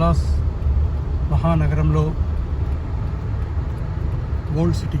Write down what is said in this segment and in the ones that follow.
Dallas మహానగరంలో gold city.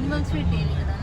అన్ని animals పెట్టేది కదా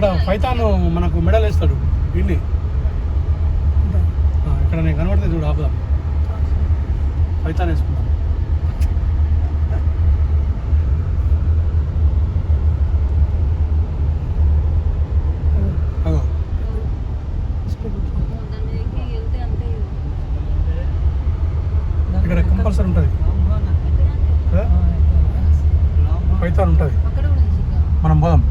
ఇక్కడ పైతాను మనకు మెడల్ వేస్తాడు. ఇన్ని ఇక్కడ నేను కనబడితే చూడు ఆపుదాం. పైతాన్ వేసుకుందాం. ఇక్కడ కంపల్సరీ ఉంటుంది. పైతాన్ ఉంటుంది. మనం పోదాం.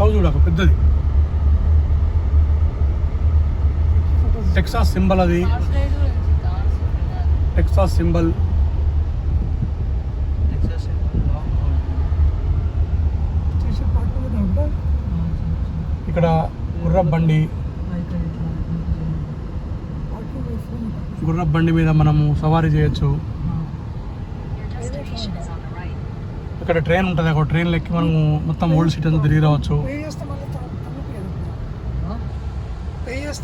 కౌ చూడు అక్కడ పెద్దది. టెక్సాస్ సింబల్ అది. టెక్సాస్ సింబల్ ఇక్కడ గుర్ర బండి. గుర్ర బండి మీద మనము సవారీ చేయొచ్చు. ఇక్కడ ట్రైన్ ఉంటుంది. అక్కడ ట్రైన్ ఎక్కి మనము మొత్తం ఓల్డ్ సిటీ అంతా తిరిగి రావచ్చు.